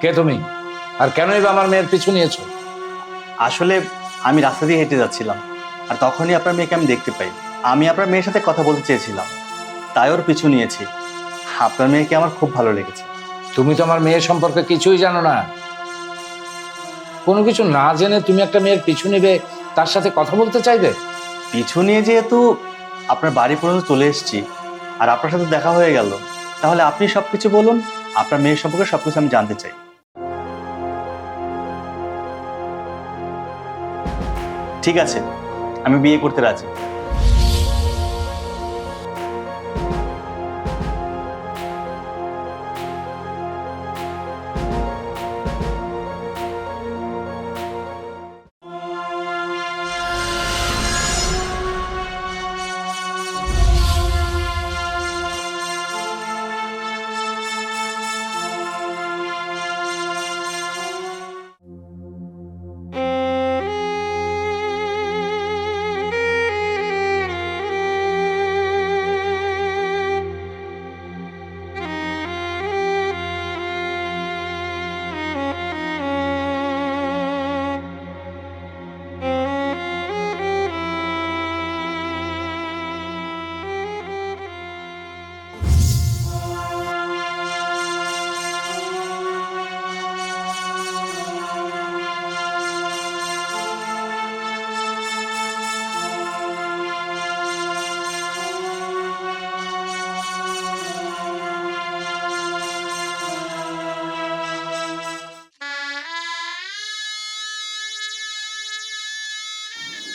কে তুমি? আর কেনই বা আমার মেয়ের পিছু নিয়েছো? আসলে আমি রাস্তা দিয়ে হেঁটে যাচ্ছিলাম আর তখনই আপনার মেয়েকে আমি দেখতে পাই। আমি আপনার মেয়ের সাথে কথা বলতে চেয়েছিলাম তাই ওর পিছু নিয়েছি। আপনার মেয়েকে আমার খুব ভালো লেগেছে। তুমি তো আমার মেয়ের সম্পর্কে কিছুই জানো না। কোনো কিছু না জেনে তুমি একটা মেয়ের পিছু নেবে তার সাথে কথা বলতে চাইবে? পিছু নিয়ে যেহেতু আপনার বাড়ি পর্যন্ত চলে এসেছি আর আপনার সাথে দেখা হয়ে গেল তাহলে আপনি সব কিছু বলুন আপনার মেয়ের সম্পর্কে সব কিছু আমি জানতে চাই। ঠিক আছে আমি বিয়ে করতে রাজি।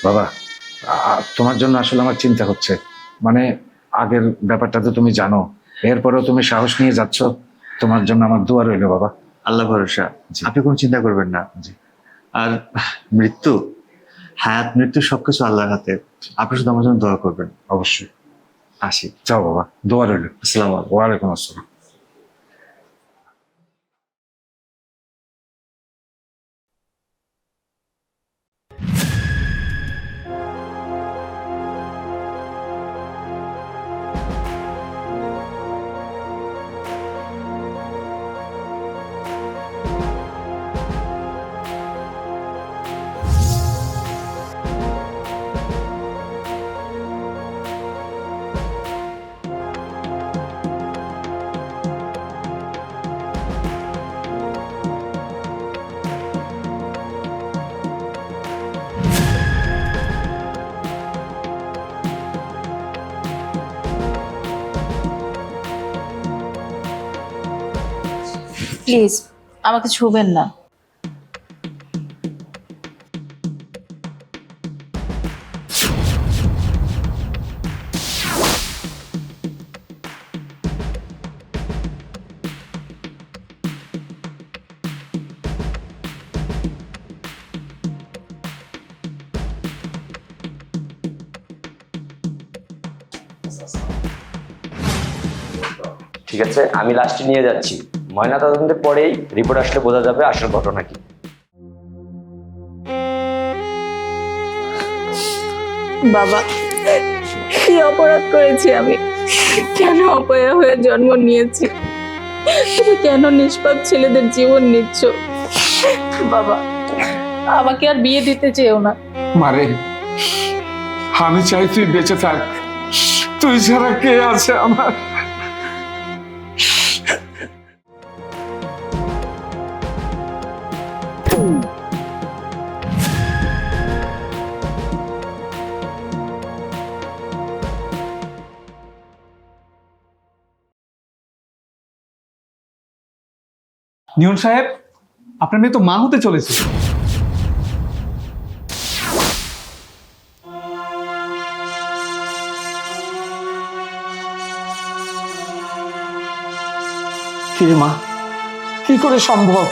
বাবা তোমার জন্য আসলে আমার চিন্তা হচ্ছে। মানে আগের ব্যাপারটা তো তুমি জানো। এরপরেও তুমি সাহস নিয়ে যাচ্ছ। তোমার জন্য আমার দোয়া রইল বাবা। আল্লাহ ভরসা। আপনি কোনো চিন্তা করবেন না। আর মৃত্যু? হায়াত মৃত্যু সবকিছু আল্লাহর হাতে। আপনি শুধু আমার জন্য দোয়া করবেন। অবশ্যই। আসি। যাও বাবা। দোয়া রইল। আসসালাম আলাইকুম। ওয়ালাইকুম আসসালাম। প্লিজ আমাকে ছুবেন না। ঠিক আছে আমি লাস্টে নিয়ে যাচ্ছি। ময়না তদন্তের পরেই রিপোর্ট আসলে বোঝা যাবে আসল ঘটনা কি। বাবা কি অপরাধ করেছি আমি? কেন অপয়া হয়ে জন্ম নিয়েছি? তুমি কেন নিষ্পাপ ছেলেদের জীবন নিচ্ছ? বাবা আমাকে আর বিয়ে দিতে চেও না। মারে আমি চাই তুই বেঁচে থাক। তুই ছাড়া কে আছে আমার? নিয়ন সাহেব আপনার মেয়ে তো মা হতে চলেছে। কি রে মা? কি করে সম্ভব?